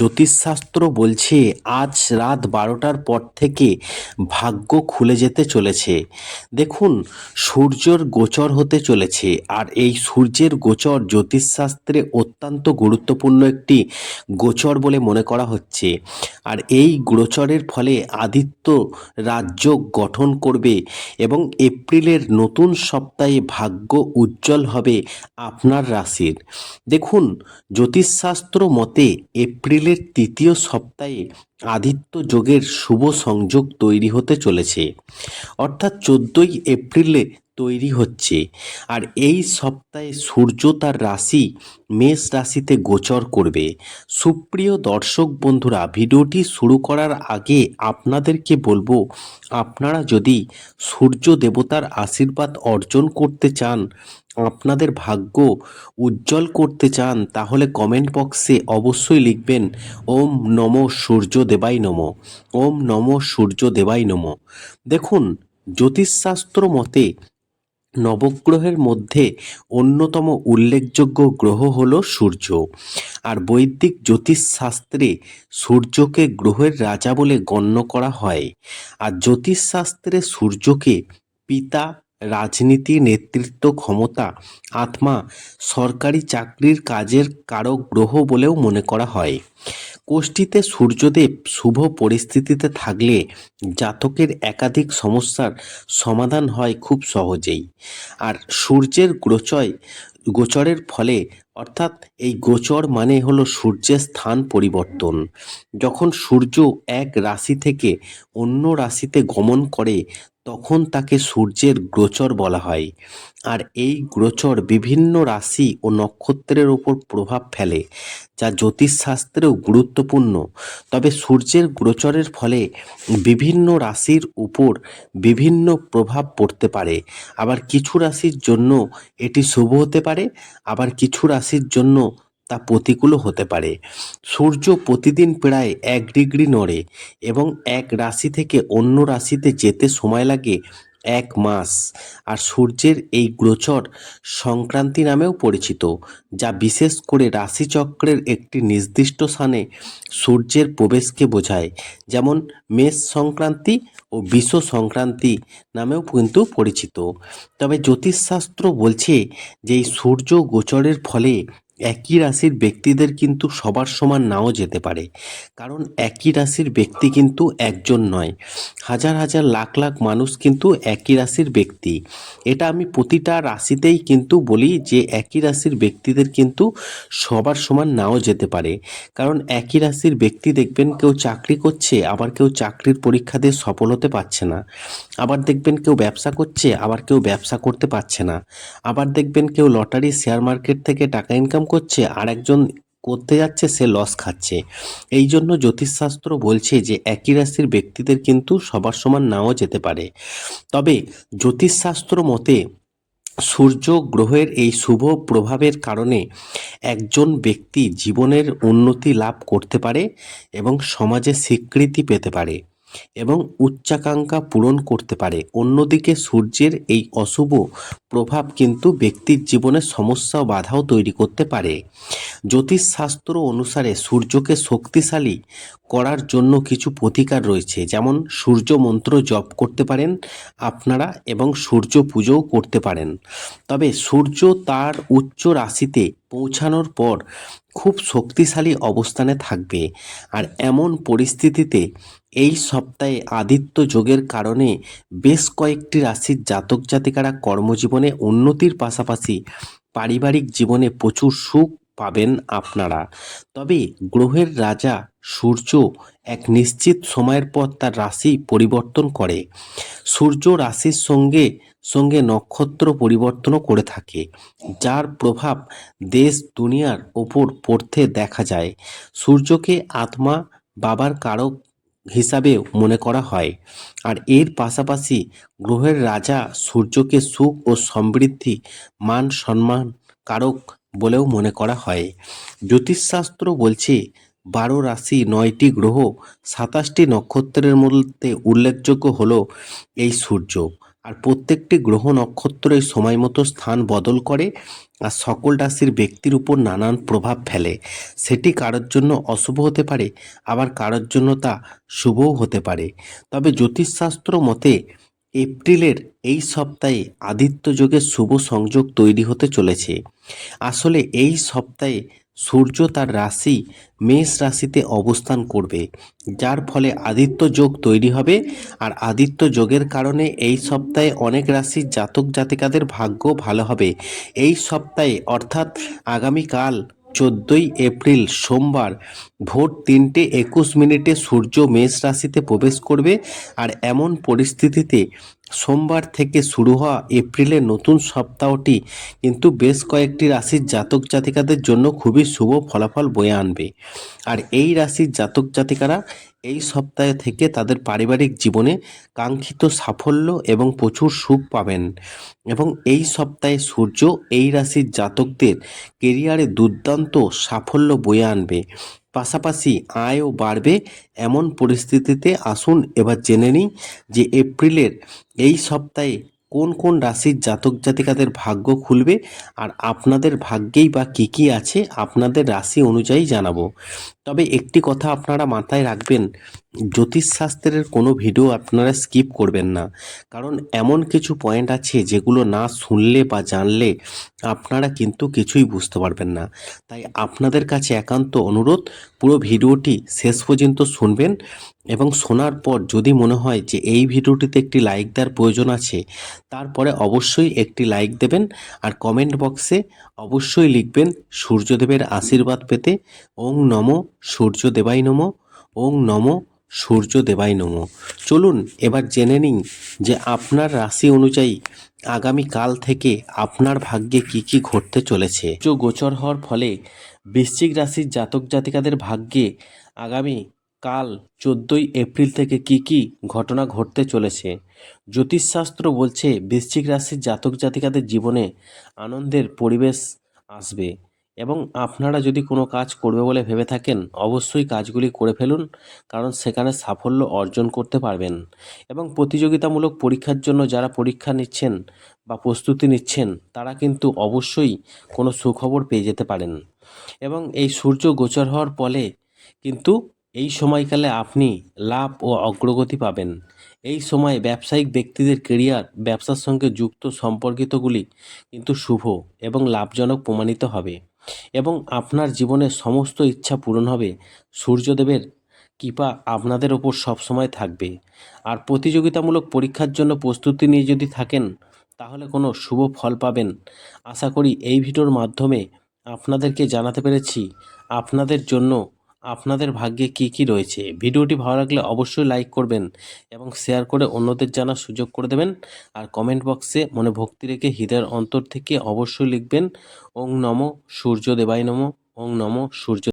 জ্যোতিষশাস্ত্র বলছে, আজ রাত বারোটার পর থেকে ভাগ্য খুলে যেতে চলেছে। দেখুন, সূর্যর গোচর হতে চলেছে, আর এই সূর্যের গোচর জ্যোতিষশাস্ত্রে অত্যন্ত গুরুত্বপূর্ণ একটি গোচর বলে মনে করা হচ্ছে। আর এই গোচরের ফলে আদিত্য রাজ্য গঠন করবে এবং এপ্রিলের নতুন সপ্তাহে ভাগ্য উজ্জ্বল হবে আপনার রাশির। দেখুন, জ্যোতিষশাস্ত্র মতে এপ্রিলের তৃতীয় সপ্তাহে আদিত্য যোগের শুভ সংযোগ তৈরি হতে চলেছে। অর্থাৎ চোদ্দোই এপ্রিলে তৈরি হচ্ছে। আর এই সপ্তাহে সূর্য তার রাশি, মেষ রাশিতে গোচর করবে। সুপ্রিয় দর্শক বন্ধুরা, ভিডিওটি শুরু করার আগে আপনাদেরকে বলব, আপনারা যদি সূর্য দেবতার আশীর্বাদ অর্জন করতে চান আপনাদের ভাগ্য উজ্জ্বল করতে চান, তাহলে কমেন্ট বক্সে অবশ্যই লিখবেন, ওম নম সূর্য দেবাই নম, ওম নম সূর্য দেবাই নম। দেখুন, জ্যোতিষশাস্ত্র মতে নবগ্রহের মধ্যে অন্যতম উল্লেখযোগ্য গ্রহ হল সূর্য। আর বৈদিক জ্যোতিষশাস্ত্রে সূর্যকে গ্রহের রাজা বলে গণ্য করা হয়। আর জ্যোতিষশাস্ত্রে সূর্যকে পিতা রাজনীতি, নেতৃত্ব, ক্ষমতা, আত্মা সরকারি চাকরির কাজের কারক গ্রহ বলেও মনে করা হয়। কোষ্ঠীতে সূর্যদেব শুভ পরিস্থিতিতে থাকলে জাতকের একাধিক সমস্যার সমাধান হয় খুব সহজেই। আর সূর্যের গ্রচয় গোচরের ফলে অর্থাৎ এই গোচর মানে হলো সূর্যের স্থান পরিবর্তন। যখন সূর্য এক রাশি থেকে অন্য রাশিতে গমন করে, তখন তাকে সূর্যের গোচর বলা হয়। আর এই গোচর বিভিন্ন রাশি ও নক্ষত্রের ওপর প্রভাব ফেলে, যা জ্যোতিষশাস্ত্রেও গুরুত্বপূর্ণ। তবে সূর্যের গোচরের ফলে বিভিন্ন রাশির উপর বিভিন্ন প্রভাব পড়তে পারে। আবার কিছু রাশির জন্য এটি শুভ হতে পারে, আবার কিছু রাশির জন্য তা প্রতিকূলও হতে পারে। সূর্য প্রতিদিন প্রায় এক ডিগ্রি নড়ে এবং এক রাশি থেকে অন্য রাশিতে যেতে সময় লাগে এক মাস। আর সূর্যের এই গোচর সংক্রান্তি নামেও পরিচিত, যা বিশেষ করে রাশিচক্রের একটি নির্দিষ্ট স্থানে সূর্যের প্রবেশকে বোঝায়, যেমন মেষ সংক্রান্তি ও বিশ্ব সংক্রান্তি নামেও কিন্তু পরিচিত। তবে জ্যোতিষশাস্ত্র বলছে যে এই সূর্য গোচরের ফলে একই রাশির ব্যক্তিদের কিন্তু সবার সমান নাও যেতে পারে। কারণ একই রাশির ব্যক্তি কিন্তু একজন নয়। হাজার হাজার লাখ লাখ মানুষ কিন্তু একই রাশির ব্যক্তি। এটা আমি প্রতিটা রাশিতেই কিন্তু বলি যে একই রাশির ব্যক্তিদের কিন্তু সবার সমান নাও যেতে পারে। কারণ একই রাশির ব্যক্তি দেখবেন কেউ চাকরি করছে, আবার কেউ চাকরির পরীক্ষা দিয়ে সফল হতে পারছে না। আবার দেখবেন কেউ ব্যবসা করছে, আবার কেউ ব্যবসা করতে পারছে না। আবার দেখবেন কেউ লটারি শেয়ার মার্কেট থেকে টাকা ইনকাম করছে আর একজন করতে যাচ্ছে, সে লস খাচ্ছে। এই জন্য জ্যোতিষশাস্ত্র বলছে যে, একই রাশির ব্যক্তিদের কিন্তু সবার সমান নাও যেতে পারে। তবে জ্যোতিষশাস্ত্র মতে, সূর্য গ্রহের এই শুভ প্রভাবের কারণে একজন ব্যক্তি জীবনের উন্নতি লাভ করতে পারে এবং সমাজে স্বীকৃতি পেতে পারে এবং উচ্চাকাঙ্ক্ষা পূরণ করতে পারে। অন্যদিকে সূর্যের এই অশুভ প্রভাব কিন্তু ব্যক্তির জীবনে সমস্যা ও বাধাও তৈরি করতে পারে। জ্যোতিষশাস্ত্র অনুসারে সূর্যকে শক্তিশালী করার জন্য কিছু প্রতিকার রয়েছে, যেমন সূর্য মন্ত্র জপ করতে পারেন আপনারা এবং সূর্য পুজোও করতে পারেন। তবে সূর্য তার উচ্চ রাশিতে পৌঁছানোর পর খুব শক্তিশালী অবস্থানে থাকবে। আর এমন পরিস্থিতিতে এই সপ্তাহে আদিত্য যোগের কারণে বেশ কয়েকটি রাশির জাতক জাতিকারা কর্মজীবনে উন্নতির পাশাপাশি পারিবারিক জীবনে প্রচুর সুখ পাবেন আপনারা। তবে গ্রহের রাজা সূর্য এক নিশ্চিত সময়ের পর তার রাশি পরিবর্তন করে। সূর্য রাশির সঙ্গে সঙ্গে নক্ষত্র পরিবর্তনও করে থাকে, যার প্রভাব দেশ দুনিয়ার ওপর পড়তে দেখা যায়। সূর্যকে আত্মা, বাবার কারক হিসাবে মনে করা হয়। আর এর পাশাপাশি গ্রহের রাজা সূর্যকে সুখ ও সমৃদ্ধি, মান সম্মান কারক বলেও মনে করা হয়। জ্যোতিষশাস্ত্র বলছে, বারো রাশি নয়টি গ্রহ সাতাশটি নক্ষত্রের মধ্যে উল্লেখযোগ্য হল এই সূর্য। আর প্রত্যেকটি গ্রহ নক্ষত্র এই সময় মতো স্থান বদল করে আর সকল রাশির ব্যক্তির উপর নানান প্রভাব ফেলে। সেটি কারোর জন্য অশুভ হতে পারে, আবার কারোর জন্য তা শুভও হতে পারে। তবে জ্যোতিষশাস্ত্র মতে এপ্রিলের এই সপ্তাহে আদিত্য যোগের শুভ সংযোগ তৈরি হতে চলেছে। আসলে এই সপ্তাহে সূর্য তার রাশি মেষ রাশিতে অবস্থান করবে, যার ফলে আদিত্য যোগ তৈরি হবে। আর আদিত্য যোগের কারণে এই সপ্তাহে অনেক রাশির জাতক জাতিকাদের ভাগ্য ভালো হবে। এই সপ্তাহে অর্থাৎ আগামীকাল চোদ্দোই এপ্রিল সোমবার ভোর তিনটে একুশ মিনিটে সূর্য মেষ রাশিতে প্রবেশ করবে। আর এমন পরিস্থিতিতে সোমবার থেকে শুরু হওয়া এপ্রিলের নতুন সপ্তাহটি কিন্তু বেশ কয়েকটি রাশির জাতক জাতিকাদের জন্য খুবই শুভ ফলাফল বয়ে আনবে। আর এই রাশির জাতক জাতিকারা এই সপ্তাহে থেকে তাদের পারিবারিক জীবনে কাঙ্ক্ষিত সাফল্য এবং প্রচুর সুখ পাবেন। এবং এই সপ্তাহে সূর্য এই রাশির জাতকদের কেরিয়ারে দুর্দান্ত সাফল্য বয়ে আনবে। পাশাপাশি আয়ও বাড়বে এমন পরিস্থিতিতে আসুন এবার জেনে নিই যে এপ্রিলের এই সপ্তাহে কোন কোন রাশির জাতক জাতিকাদের ভাগ্য খুলবে আর আপনাদের ভাগ্যেই বা কী কী আছে আপনাদের রাশি অনুযায়ী জানাব। তবে একটি কথা আপনারা মাথায় রাখবেন জ্যোতিষশাস্ত্রের কোনো ভিডিও আপনারা স্কিপ করবেন না। কারণ এমন কিছু পয়েন্ট আছে যেগুলো না শুনলে বা জানলে আপনারা কিন্তু কিছুই বুঝতে পারবেন না। তাই আপনাদের কাছে একান্ত অনুরোধ, পুরো ভিডিওটি শেষ পর্যন্ত শুনবেন এবং শোনার পর যদি মনে হয় যে এই ভিডিওটিতে একটি লাইক দেওয়ার প্রয়োজন আছে, তারপরে অবশ্যই একটি লাইক দেবেন আর কমেন্ট বক্সে অবশ্যই লিখবেন সূর্যদেবের আশীর্বাদ পেতে। ওং নম সূর্য দেবাই নম। ওং নম সূর্য দেবাই নম। চলুন এবার জেনে নিন যে আপনার রাশি অনুযায়ী আগামী কাল থেকে আপনার ভাগ্যে কি কি ঘটতে চলেছে। গোচর হওয়ার ফলে বৃশ্চিক রাশির জাতক জাতিকাদের ভাগ্যে আগামী কাল চোদ্দোই এপ্রিল থেকে কি কি ঘটনা ঘটতে চলেছে। জ্যোতিষশাস্ত্র বলছে বৃশ্চিক রাশির জাতক জাতিকাদের জীবনে আনন্দের পরিবেশ আসবে। এবং আপনারা যদি কোনো কাজ করবে বলে ভেবে থাকেন, অবশ্যই কাজগুলি করে ফেলুন, কারণ সেখানে সাফল্য অর্জন করতে পারবেন। এবং প্রতিযোগিতামূলক পরীক্ষার জন্য যারা পরীক্ষা নিচ্ছেন বা প্রস্তুতি নিচ্ছেন, তারা কিন্তু অবশ্যই কোনো সুখবর পেয়ে যেতে পারেন। এবং এই সূর্য গোচর হওয়ার ফলে কিন্তু এই সময়কালে আপনি লাভ ও অগ্রগতি পাবেন। এই সময় ব্যবসায়িক ব্যক্তিদের কেরিয়ার, ব্যবসার সঙ্গে যুক্ত সম্পর্কিতগুলি কিন্তু শুভ এবং লাভজনক প্রমাণিত হবে। এবং আপনার জীবনের সমস্ত ইচ্ছা পূরণ হবে। সূর্যদেবের কৃপা আপনাদের ওপর সবসময় থাকবে। আর প্রতিযোগিতামূলক পরীক্ষার জন্য প্রস্তুতি নিয়ে যদি থাকেন, তাহলে কোনো শুভ ফল পাবেন। আশা করি এই ভিডিওর মাধ্যমে আপনাদেরকে জানাতে পেরেছি, আপনাদের জন্য আপনাদের ভাগ্যে কি কি রয়েছে? ভিডিওটি ভালো লাগলে অবশ্যই লাইক করবেন এবং শেয়ার করে অন্যদের জানার সুযোগ করে দেবেন। আর কমেন্ট বক্সে মনে ভক্তি রেখে হৃদয়ের অন্তর থেকে অবশ্যই লিখবেন, ওং নম সূর্য দেবায় নম, ওং নম সূর্য